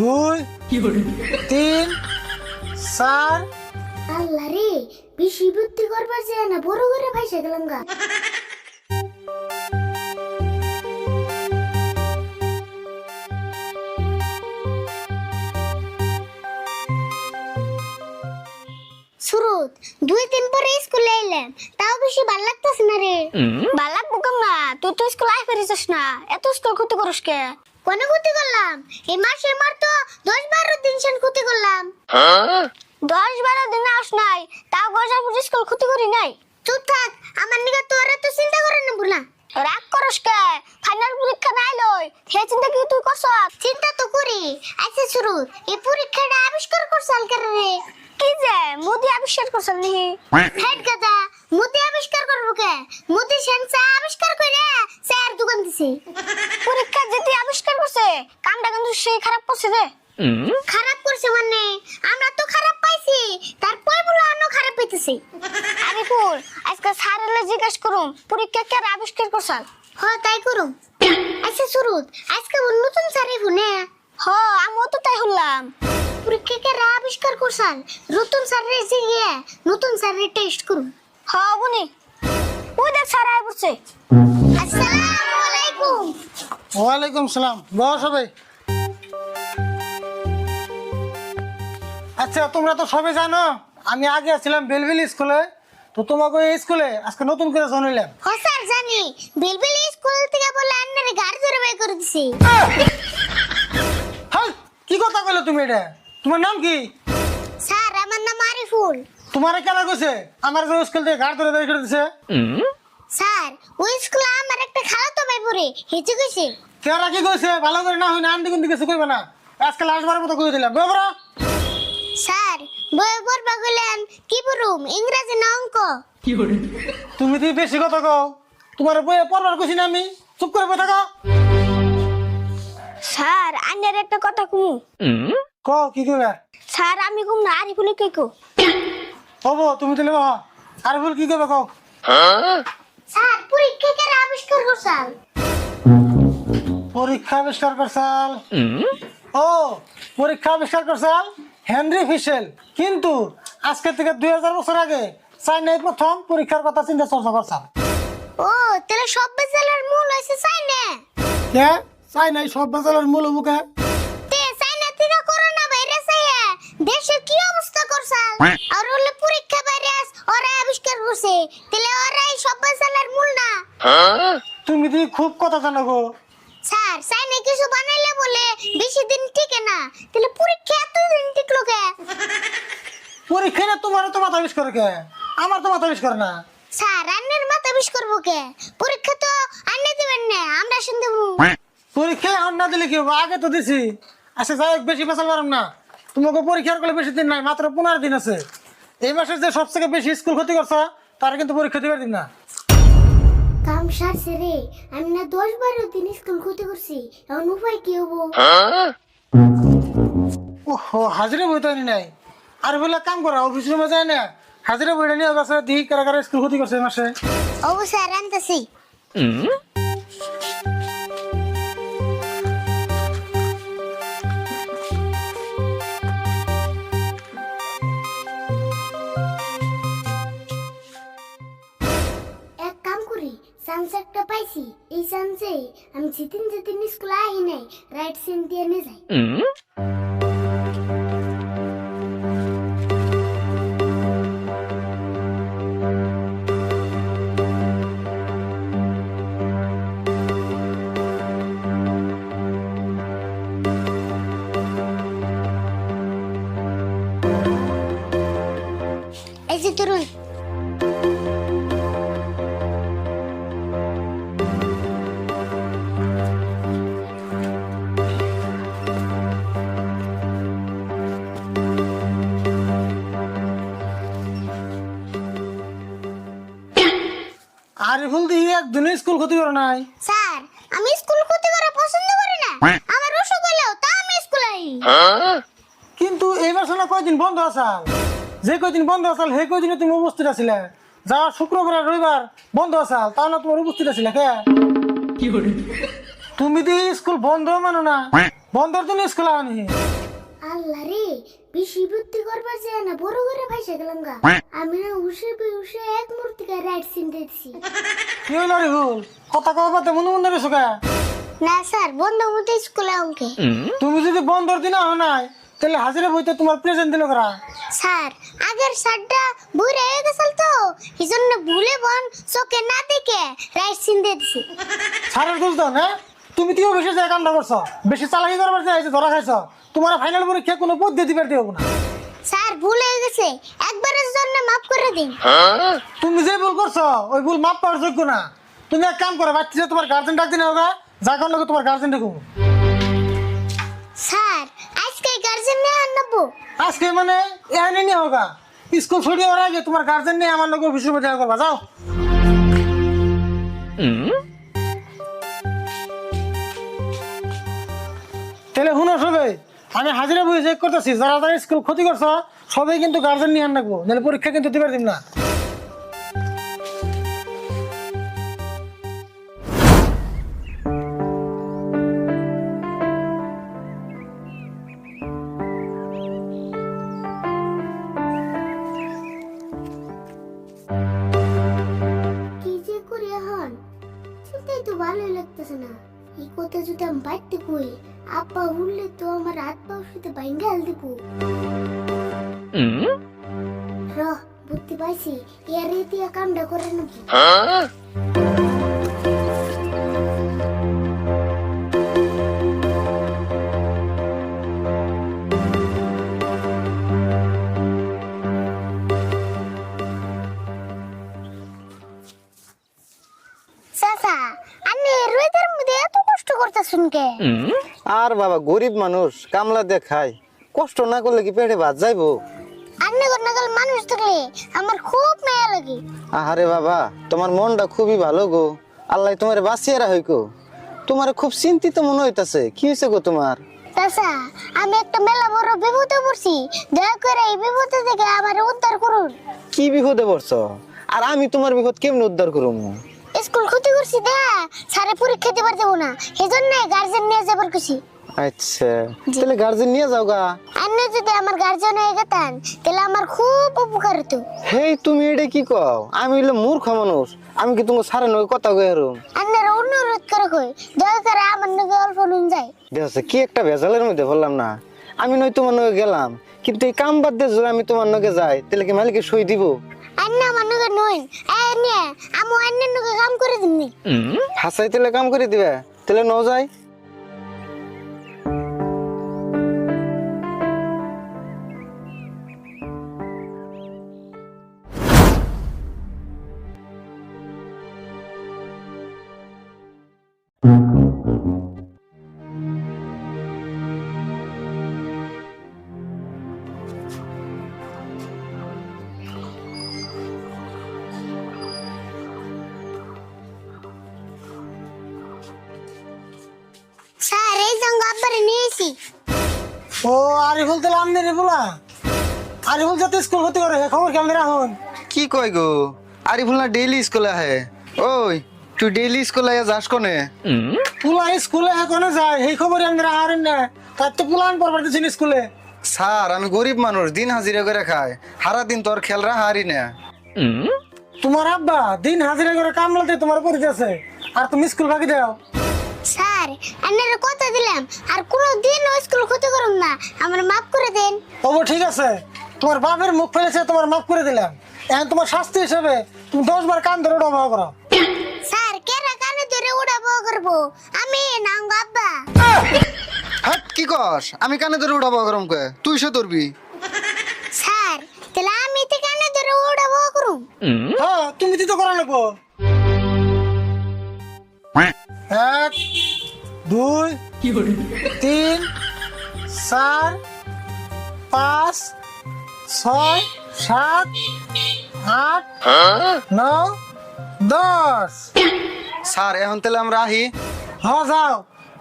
দুই তিন চার। আল্লাহ রে বেশি বুদ্ধি করবার যায় না বড় করে ভাইসা গেলাম গা। সুরত দুই দিন পরে স্কুলে এলাম তাও বেশি ভালো লাগতেছে না রে। ভালো লাগবো না তুই তো স্কুল আই ফেরিস না এত স্কুল ক্ষতি করিস কে? কোনে ক্ষতি করলাম। এই মাসে মার তো দশ বারো দিন সেন ক্ষতি করলাম। দশ বারো দিন আস নাই তাও গজার স্কুল ক্ষতি করি নাই। চুপ থাক আমার নিকে তোর এত চিন্তা করে না বুলা রাগ করস কে ফাইনাল পরীক্ষা নাই লই হে চিন্তা কি তুই করছ চিন্তা তো করি আচ্ছা শুরু এই পরীক্ষাটা আবিষ্কার করছাল করে রে কি যে মোদি আবিষ্কার করছাল নি হেড গাদা মোদি আবিষ্কার করব কে মোদি সেন্সা আবিষ্কার করে স্যার দোকান দিছে পরীক্ষা যেটি আবিষ্কার করছে কামটা কিন্তু সেই খারাপ করছে রে খারাপ করছে মানে? আমরা তো খারাপ পাইছি তারপর বলে অন্য খারাপ পাইতেছি। আরে ফুল আজকে স্যারের জিজ্ঞেস করুম পরীক্ষা কে আবিষ্কার করছাল হ তাই করুম। আচ্ছা শুরুত আজকে নতুন স্যারে ফোনে হ আমিও তো তাই হলাম পরীক্ষা কে আবিষ্কার করছাল নতুন স্যারের জিগে নতুন স্যারের টেস্ট করুম। হ বনি। ওই দেখ স্যার আই বসছে আসসালামু। ওয়ালাইকুম সালাম। বস সবাই আচ্ছা তোমরা তো সবাই জানো আমি আগে ছিলাম বেলবেল স্কুলে। তো তোমাকে এই স্কুলে আজকে নতুন করে জানাইলাম হ স্যার জানি। বিলবিল স্কুল থেকে বলে আন্নারে গাড়ি ধরে বের করে দিছি। হ্যাঁ কি কথা কইলে তুমি এটা? তোমার নাম কি? স্যার আমার নাম আরিফুল। তোমার কেন কইছে? আমার যে স্কুল থেকে ঘাট ধরে বের করে দিছে। স্যার ওই স্কুলে আমার একটা খালাতো ভাই পড়ে হেঁচে গেছে? কেরা কি কইছে? ভালো করে না হয় না আন্দি কিন্তু কিছু কইবে না। আজকে লাস্ট বারের মতো কই দিলাম। বড়? স্যার বই পড়বা গেলেন কি পড়ুম ইংরেজি না অঙ্ক? তুমি তুই বেশি কথা কও। তোমার বইয়ে পড়বার কইছি না আমি? চুপ করে বসে থাকো। স্যার আন্নের একটা কথা কুমু। কও কি কইবা? স্যার আমি কুম না আরিফুলে কে কো হব তুমি তাহলে বাবা আর বল কি করবে কও? স্যার পরীক্ষা কে আবিষ্কার করছাল পরীক্ষা আবিষ্কার করছাল ও পরীক্ষা আবিষ্কার করছাল হেনরি ফিশেল। কিন্তু আজকে থেকে দুই হাজার বছর আগে চাইনায় প্রথম পরীক্ষার কথা চিন্তা চর্চা করছাল ও তাহলে সব বেচালার মূল হইছে চাইনা? কে? চাইনাই সব বাজারের মূল মুখে তে চাইনা থেকে করোনা ভাইরাস আইয়া দেশের কি অবস্থা করছাল আর হলে পরীক্ষা ভাইরাস ওরা আবিষ্কার করছে। তাহলে ওরাই সব মূল না? তুমি তুই খুব কথা জানো গো স্যার চাইনা কিছু বানাইলে বলে? বেশি দিন টিকে না। তাহলে পরীক্ষা এত দিন টিকলো কে? পরীক্ষা না তোমার তো মাথা বিষ করে কে? আমার তো মাথা বিষ করে না। স্যার আন্নের মাথা বিষ করব কে? পরীক্ষা তো আন্নে দিবেন না আমরা শুনতে পরীক্ষা এখন না দিলে কি হবে? আগে তো দিছি। আচ্ছা যাই হোক, বেশি পেশাল পারম না। তোমাকে পরীক্ষার করলে বেশি দিন নাই মাত্র পনেরো দিন আছে। এই মাসের যে সবথেকে বেশি স্কুল ক্ষতি করছ তার কিন্তু পরীক্ষা দিবার দিন না। কাম ছেড়ে আমি না দশ বারো দিন স্কুল ক্ষতি করছি এখন উপায় কি হব? ও হাজিরা বইতানি নাই। আর বলে কাম করা অফিস রুমে যায় না। হাজিরা বইটা নিয়ে দি দিহি কারা কারা স্কুল ক্ষতি করছে মাসে। ও স্যার আনতেছি। চান্স একটা পাইছি। এই চান্সে আমি জিতিন জিতিন স্কুল আহি নাই রাইট সিন যাই। স্কুল ক্ষতি করে নাই। স্যার আমি স্কুল ক্ষতি করা পছন্দ করি না। আমার অসুখ হলেও তা আমি স্কুল আই কিন্তু এই মাসে না কয়দিন বন্ধ আসাল যে কয়দিন বন্ধ আসাল সেই কয়দিনে তুমি উপস্থিত আছিলে? যা শুক্রবার আর রবিবার বন্ধ আসাল তাও না তোমার উপস্থিত আছিলে কে? কি তুমি দি স্কুল বন্ধ মানো না। বন্ধর দিন স্কুল আনি আল্লাহ রে বেশি বুদ্ধি করবার যায় না বড় করে ভাইসা গেলাম গা। আমি না উসে উসে এক মূর্তিকা রাইট সিন দিয়েছি কি হইল রে ভুল কথা কওয়া পাতে মনে মনে বেশো কা না স্যার বন্ধ মতো স্কুলে অঙ্কে তুমি যদি বন্ধর দিন আহ নাই তাহলে হাজিরা বইতে তোমার প্রেজেন্ট দিল করা স্যার আগের সারটা বুড়ে হয়ে গেছিল তো এই জন্য ভুলে বন চোখে না দেখে রাইট সিন দিয়েছি সারের দোষ দাও না তুমি তিও বেশি যায় কামটা করছ? বেশি চালাকি করবার যায় ধরা খাইছো? তোমার ফাইনাল পরীক্ষা কোনো পদ্ধতি দিবার দিব না। স্যার ভুল হয়ে গেছে। একবারের জন্য মাফ করে দিন। তুমি যে ভুল করছ ওই ভুল মাপ পাওয়ার যোগ্য না। তুমি এক কাম করো বাচ্চা তোমার গার্জেন ডাক দিন হোগা যা কোন লোক তোমার গার্জেন ডাকুন স্যার আজকে গার্জেন নিয়ে আনব আজকে মানে এখানে নিয়ে হোগা স্কুল ছুটি হওয়ার আগে তোমার গার্জেন নিয়ে আমার লোক অফিসের মধ্যে করবা যাও। তাহলে শুনো সবাই আমি হাজিরা বই চেক করতেছি, যারা যারা স্কুল ক্ষতি করছ, সবাই কিন্তু গার্জেন নিয়ে রাখব নাহলে পরীক্ষা কিন্তু দিবার দিন না। করি এখন? তো ভালোই লাগতেছে না। এই যদি আমি আপা উঠলে তো আমার হাত পা। শুতে বাইঙ্গাল দিব র বুদ্ধি পাইছি এর দিয়া কামটা করে নাকি? করতেছুন কে? আর বাবা গরিব মানুষ কামলা দিয়ে খায়। কষ্ট না করলে কি পেটে ভাত যাইবো? আন্নে নাগাল মানুষ থাকলে আমার খুব মায়া লাগে। আহারে বাবা তোমার মনটা খুবই ভালো গো। আল্লাহ তোমার বাঁচিয়ে রাখো তোমার খুব চিন্তিত মনে হইতাছে। কি হয়েছে গো তোমার? চাচা আমি একটা মেলা বড় বিপদে পড়ছি। দয়া করে এই বিপদে থেকে আমার উদ্ধার করুন। কি বিপদে পড়ছ? আর আমি তোমার বিপদ কেমনে উদ্ধার করব স্কুল ক্ষতি করছি দা সারে পরীক্ষা দিবার দেবো না। সেজন্য গার্জেন নিয়ে যাবার খুশি। আচ্ছা তাহলে গার্জেন নিয়ে যাও গা। আন্নে যদি আমার গার্জেন হয়ে গেতেন তাহলে আমার খুব উপকার হতো। হেই তুমি এটা কি কও? আমি হইলে মূর্খ মানুষ। আমি কি তোমার সারা নয় কথা কই হারুম? আন্নের অনুরোধ করে কই দয়া করে আমার নাকি অল্প নুন যায়। দেখছে কি একটা ভেজালের মধ্যে বললাম না। আমি নয় তোমার নগে গেলাম। কিন্তু এই কাম বাদ দিয়ে যদি আমি তোমার নগে যাই তাহলে কি মালিকে সই দিব? আন্না আমার নাকি নইন এই নিয়ে আমি নাকি কাম করে দিমনি। হাসাই তেলে কাম করে দিবে? তাহলে ন যাই ও আরিফুল তাহলে আমনে রে বলা আরিফুল যাতে স্কুল ক্ষতি করে খবর কেমন রাখুন? কি কয় গো? আরিফুল না ডেইলি স্কুলে আহে। ওই তুই ডেইলি স্কুলে যাস কোনে? পুলা স্কুলে এখনও যায়? সেই খবর আমি রাহারেন না। তার তো পুলান পড়বার দিচ্ছেন স্কুলে স্যার আমি গরিব মানুষ দিন হাজিরা করে খাই। সারা দিন তোর খেলরা হারি না। তোমার আব্বা দিন হাজিরা করে কামলাতে তোমার পরিচয় আর তুমি স্কুল ফাঁকি দাও। স্যার আন্নের কথা দিলাম। আর কোনো দিন ও স্কুল ক্ষতি করুন না। আমার মাফ করে দেন। ও ঠিক আছে। তোমার বাপের মুখ ফেলেছে তোমার মাফ করে দিলাম। এখন তোমার শাস্তি হিসেবে তুমি দশ বার কান ধরে ডবা করো স্যার কেরা কানে ধরে উড়াবো করব? আমি নাঙ্গ আব্বা। হ্যাঁ কি কস? আমি কানে ধরে উঠাবো গরম কে তুই সে ধরবি? স্যার তাহলে আমি তো কানে ধরে উড়াবো করুম। হ্যাঁ তুমি তো করা লাগবো। এক দুই তিন চার পাঁচ ছয় সাত আট নয় দশ। স্যার এখন তাহলে আমরা আহি। হ্যাঁ যাও।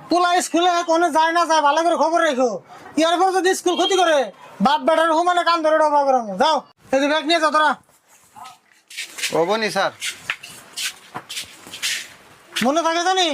পোলা স্কুলে কোনো যায় না যায় ভালো করে খবর রেখো। ইয়ার পর যদি স্কুল ক্ষতি করে বাপ বেটার হুমানে কান ধরে ডবা করো যাও এই যে ব্যাগ নিয়ে যাও তোরা। হবনি স্যার। মনে থাকে জানি?